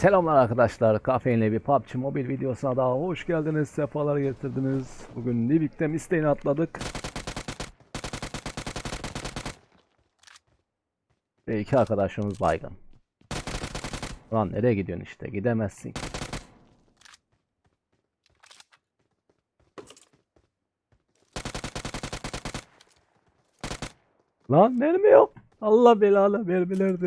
Selamlar arkadaşlar. Kafeinle bir PUBG mobil videosuna daha hoş geldiniz. Sefalar getirdiniz. Bugün Livik'te Misteğini atladık. Ve iki arkadaşımız baygın. Lan nereye gidiyorsun işte? Gidemezsin. Lan mermi yok. Allah belanı mermiler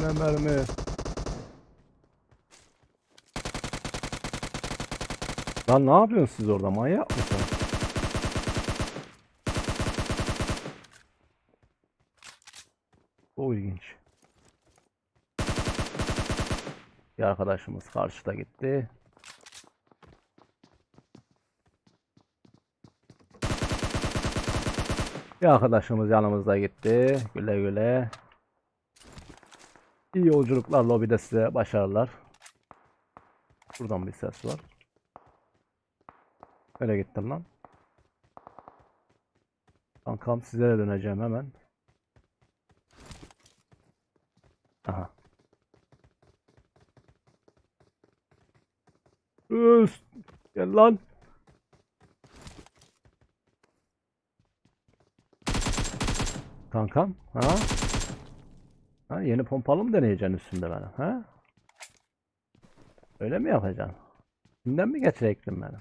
Hemen mermi. Lan ne yapıyorsunuz siz orada manyak mısın? Bu ilginç. Bir arkadaşımız karşıda gitti. Bir arkadaşımız yanımızda gitti. Güle güle. İyi yolculuklar lobide size başarılar. Buradan bir ses var. Öyle gittim lan. Kankam sizlere döneceğim hemen. Aha. Üst. Gel lan. Kankam. Ha? Ha, yeni pompalı mı deneyeceksin üstünde benim? Ha? Öyle mi yapacaksın? Şimdiden mi getirecektin beni?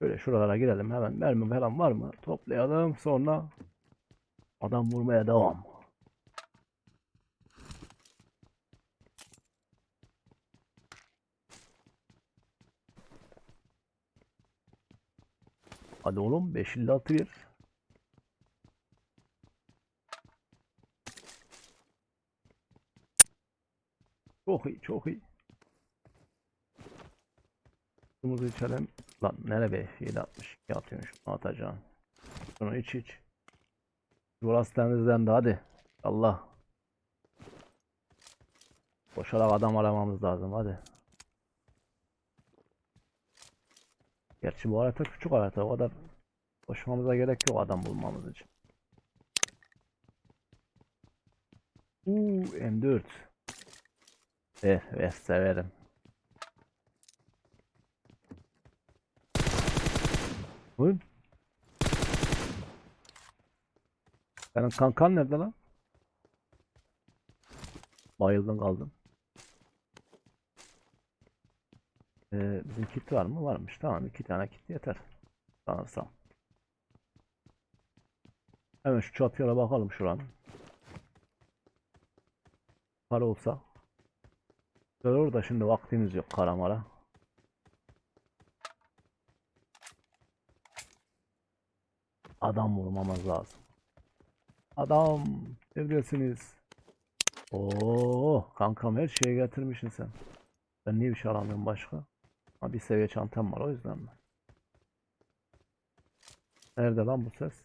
Böyle şuralara girelim hemen. Mermi falan var mı? Toplayalım. Sonra adam vurmaya devam. Hadi oğlum 556 bir. Çok iyi, çok iyi. Sumuzu içelim. Lan nere be? 762 atıyorsun şunu atacağım. Şunu iç iç. Burası temizlendi hadi. Allah. Koşarak adam aramamız lazım hadi. Gerçi bu harita küçük harita o kadar koşmamıza gerek yok adam bulmamız için. Uuu M4. Eh, eh severim. Buyurun. Senin kankan nerede lan? Bayıldın kaldın. Ee, bizim kit var mı? Varmış. Tamam iki tane kit yeter. Sanırsam. Hemen şu çatıya bakalım şuranın. Para olsa. Güzel orada şimdi vaktimiz yok karamara. Adam vurmamız lazım. Adam neredesiniz? Oo kankam her şeyi getirmişsin sen. Ben niye bir şey alamıyorum başka? Ha bir seviye çantam var o yüzden mi? Nerede lan bu ses?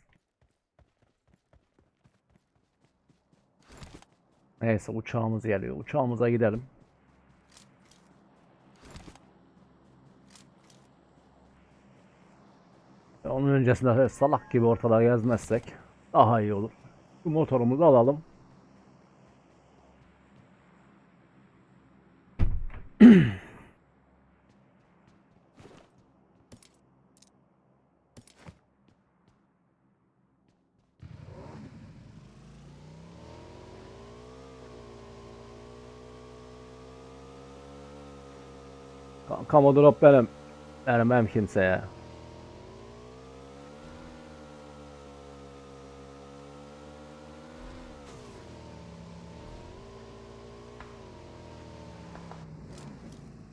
Neyse uçağımız geliyor. Uçağımıza gidelim. Onun öncesinde salak gibi ortalığa gezmezsek daha iyi olur. Bu motorumuzu alalım. Kamu drop benim. Vermem kimseye.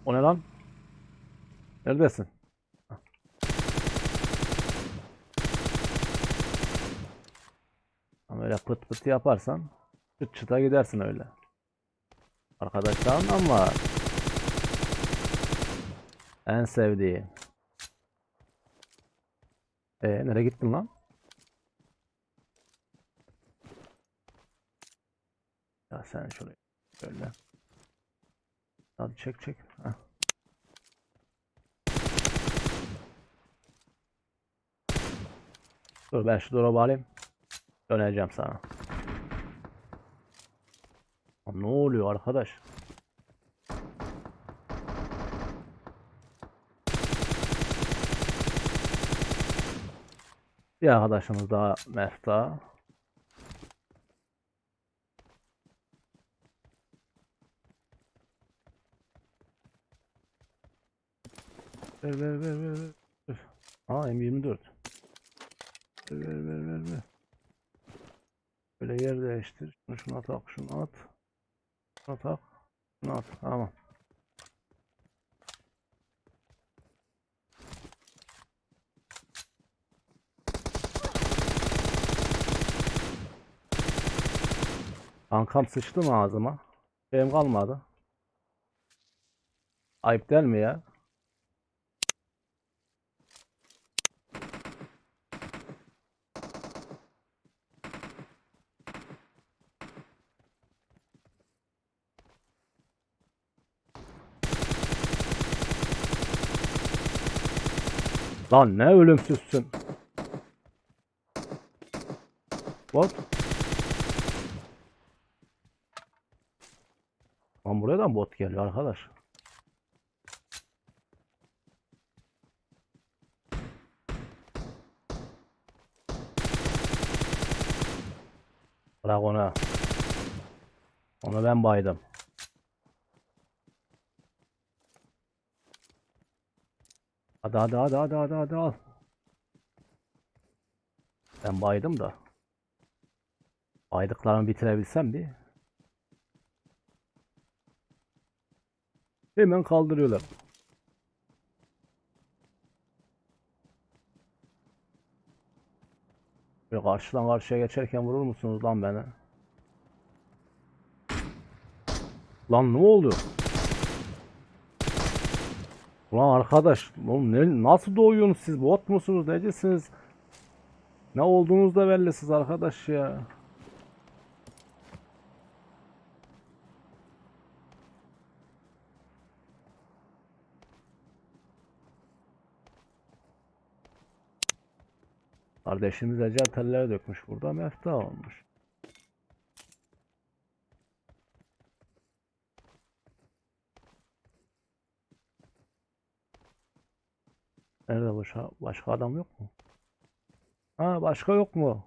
O ne lan? Neredesin? Ama öyle pıt pıt yaparsan çıt çıta gidersin öyle. Arkadaşlarından var. En sevdiğim. E nereye gittin lan? Ya sen şuraya şöyle. Hadi çek çek. Heh. Dur ben şu drop'u alayım. Döneceğim sana. Ne oluyor arkadaş? Bir arkadaşımız daha mefta. Ver ver ver ver ver. Aa M24. Ver ver ver ver ver. Böyle yer değiştir. Şunu şuna tak, şunu at. Şuna tak. Şunu at. Tamam. Kankam sıçtı mı ağzıma? Benim kalmadı. Ayıp değil mi ya? Lan ne ölümsüzsün. What? Lan buraya da bot geliyor arkadaş? Bırak onu. Onu ben baydım. Hadi hadi hadi hadi hadi hadi al. Ben baydım da. Baydıklarımı bitirebilsem bir. Hemen kaldırıyorlar. Böyle karşıdan karşıya geçerken vurur musunuz lan beni? Lan ne oldu? Ulan arkadaş, oğlum ne, nasıl doğuyorsunuz siz? Bot musunuz? Necisiniz? Ne olduğunuz da belli siz arkadaş ya. Kardeşimiz ecel telleri dökmüş burada mefta olmuş. Nerede başka, başka adam yok mu? Ha başka yok mu?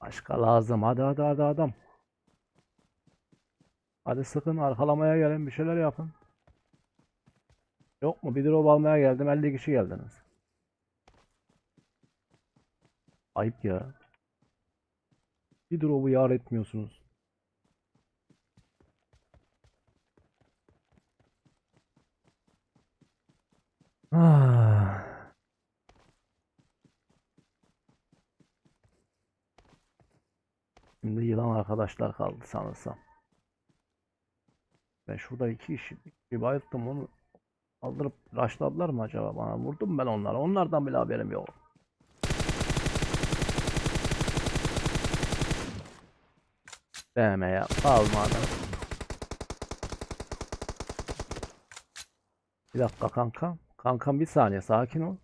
Başka lazım. Hadi hadi hadi adam. Hadi sıkın arkalamaya gelin bir şeyler yapın. Yok mu? Bir drop almaya geldim. 50 kişi geldiniz. Ayıp ya. Bir drop'u yar etmiyorsunuz. Ah. Şimdi yılan arkadaşlar kaldı sanırsam. Ben şurada iki kişi, kişi bayılttım onu kaldırıp rushladılar mı acaba bana? Vurdum ben onları. Onlardan bile haberim yok. Demeye kalmadı. Bir dakika kankam. Kankam bir saniye sakin ol.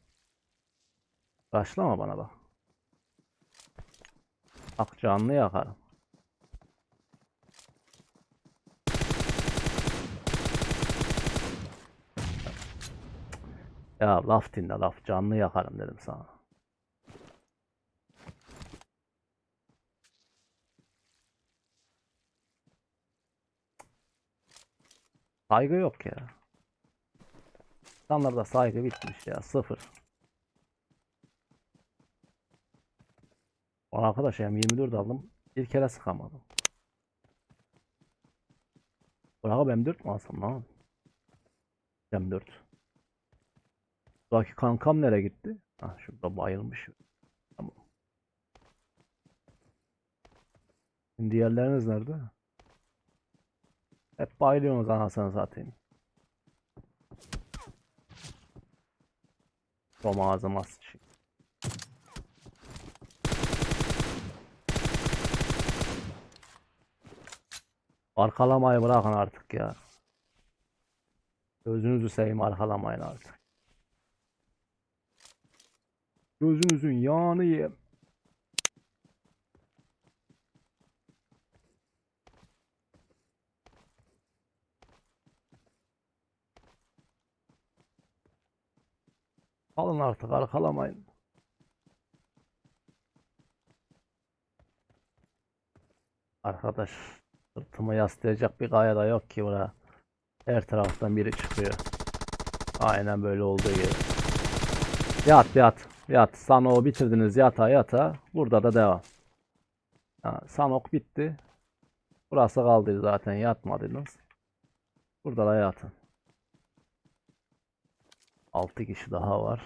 Rushlama bana bak. Bak canlı yakarım. Ya laf dinle laf canlı yakarım dedim sana. Saygı yok ya. İnsanlarda saygı bitmiş ya sıfır. Arkadaş ya 24 aldım. Bir kere sıkamadım. Bırak ben 4 mü alsam lan? M4. Buradaki kankam nereye gitti? Ha şurada bayılmış. Tamam. Şimdi diğerleriniz nerede? Hep bayılıyorsunuz anasını satayım. Roma ağzıma sıçayım. Arkalamayı bırakın artık ya. Gözünüzü seveyim arkalamayın artık. Gözünüzün yağını yiyeyim. Alın artık arkalamayın. Arkadaş sırtımı yaslayacak bir gaya da yok ki buna. Her taraftan biri çıkıyor. Aynen böyle olduğu gibi. Yat yat yat. Sanok'u bitirdiniz yata yata. Burada da devam. Ha, Sanok bitti. Burası kaldı zaten yatmadınız. Burada da yatın. 6 kişi daha var.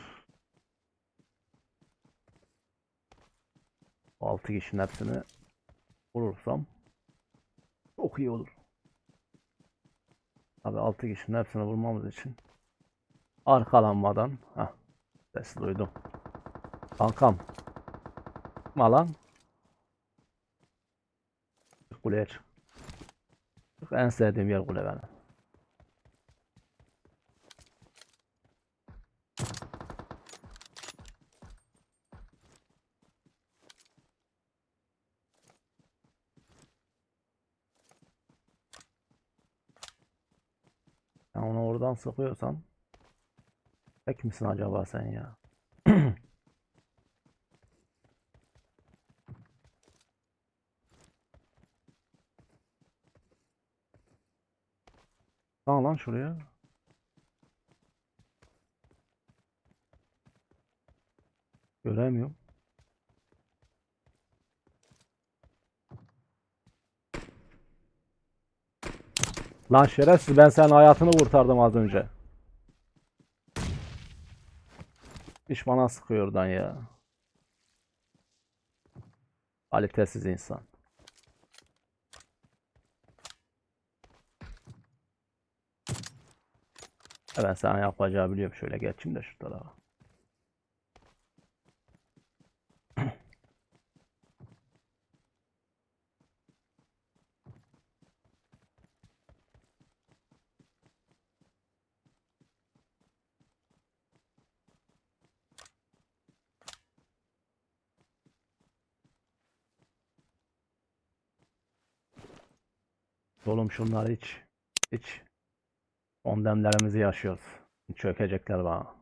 6 kişinin hepsini vurursam çok iyi olur. Abi 6 kişinin hepsini vurmamız için arkalanmadan ha ses duydum. Kankam. Çıkma kuleye. Çık, En sevdiğim yer kule benim. Oradan sıkıyorsan tek misin acaba sen ya? Tamam lan şuraya. Göremiyorum. Lan şerefsiz ben senin hayatını kurtardım az önce. İş bana sıkıyor oradan ya. Kalitesiz insan. E Ben sana yapacağı biliyorum. Şöyle geçeyim de şu tarafa. Oğlum şunları hiç hiç son demlerimizi yaşıyoruz. Çökecekler bana.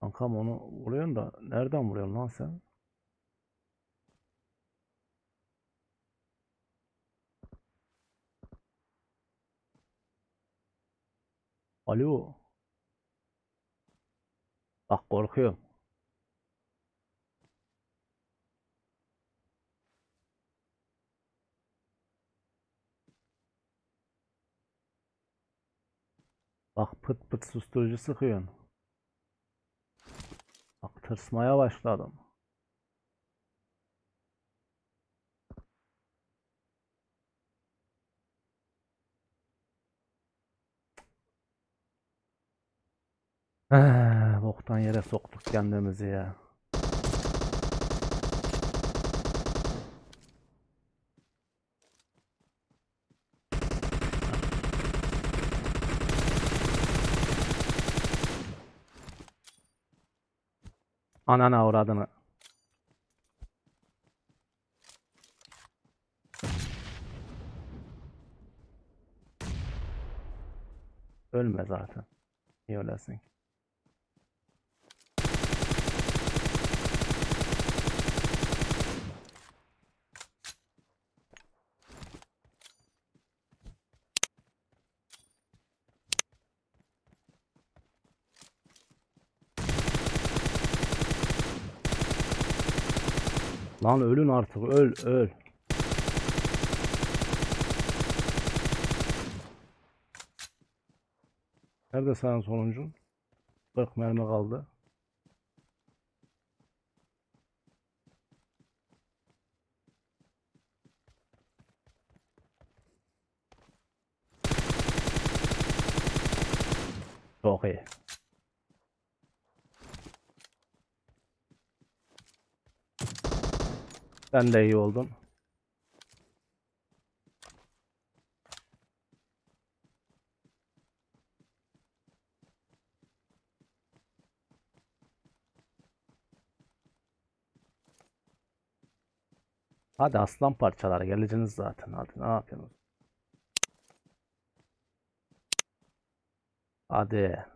Kankam onu vuruyorsun da nereden vuruyorsun lan sen? Alo. Bak korkuyorum. Bak pıt pıt susturucu sıkıyorsun. Bak tırsmaya başladım. Eh, boktan yere soktuk kendimizi ya. Anana uğradığını. Ölme zaten. Niye ölesin Lan ölün artık öl öl. Nerede senin sonuncun? 40 mermi kaldı. Çok iyi. Ben de iyi oldum. Hadi aslan parçalar geleceğiniz zaten. Hadi ne yapıyorsunuz? Hadi.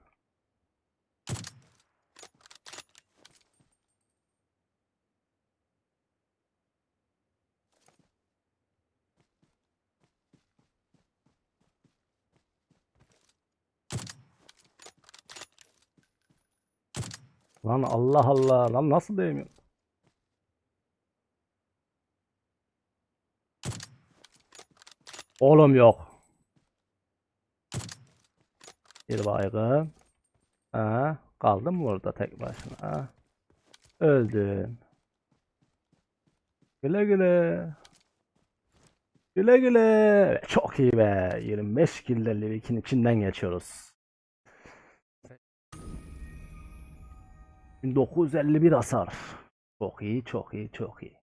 Lan Allah Allah. Lan nasıl değmiyor? Oğlum yok. Bir baygın. Ha, kaldın mı orada tek başına? Ha? Öldün. Güle güle. Güle güle. Çok iyi be. 25 kilde Livik'in içinden geçiyoruz. 1951 hasar. Çok iyi, çok iyi, çok iyi.